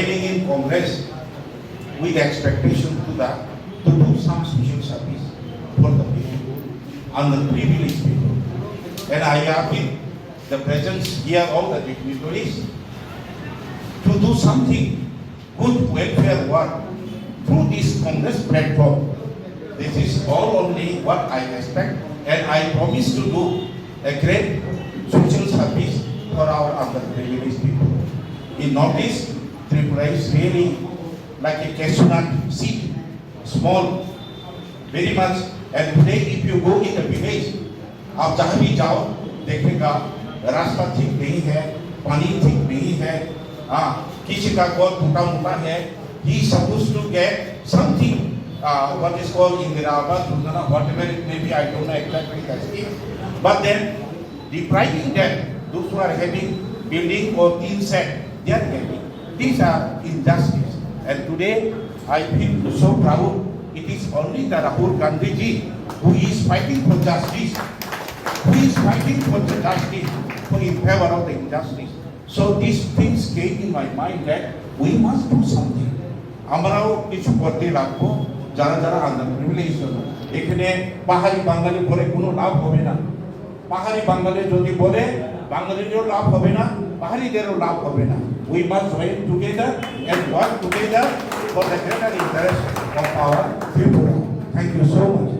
joining in Congress with expectation to to do some social service for the people and the privileged people. And I appeal the presence here, all the dignitaries, to do something good welfare work through this Congress platform. This is all only what I expect, and I promise to do a great social service for our underprivileged people. In Northeast, Tripura is really like a cashew nut seed, small, very much. And today, if you go in the village, आप जहाँ भी जाओ देखेगा रास्ता ठीक नहीं है पानी ठीक नहीं है हाँ किसी का कॉल टूटा मोटा है he supposed to get something uh, what is called Indira Awas Yojana, whatever it may be, I don't know exactly the scheme. But then depriving them, those who are having building or tin set, they are getting. These are injustice. And today I feel so proud. It is only the Rahul Gandhi ji who is fighting for justice, who is fighting for justice, who in favor of the injustice. So these things came in my mind that we must do something. আমরাও কিছু করতে লাগবো যারা যারা আন্দার privilege এখানে পাহাড়ি বাঙালি বলে কোনো লাভ হবে না পাহাড়ি বাঙালি যদি বলে বাঙালিদেরও লাভ হবে না পাহাড়িদেরও লাভ হবে না we must join together and work together for the greater interest of our Tripura thank you so much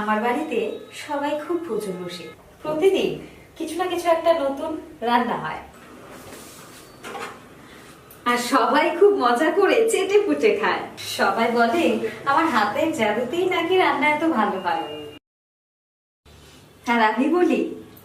আমার বাড়িতে সবাই খুব প্রচুর বসে। প্রতিদিন কিছু না কিছু একটা নতুন রান্না হয়। আর সবাই খুব মজা করে চেটে পুটে খায়। সবাই বলে, আমার হাতের জাদুতেই নাকি রান্না এত ভালো হয়? আর আমি বলি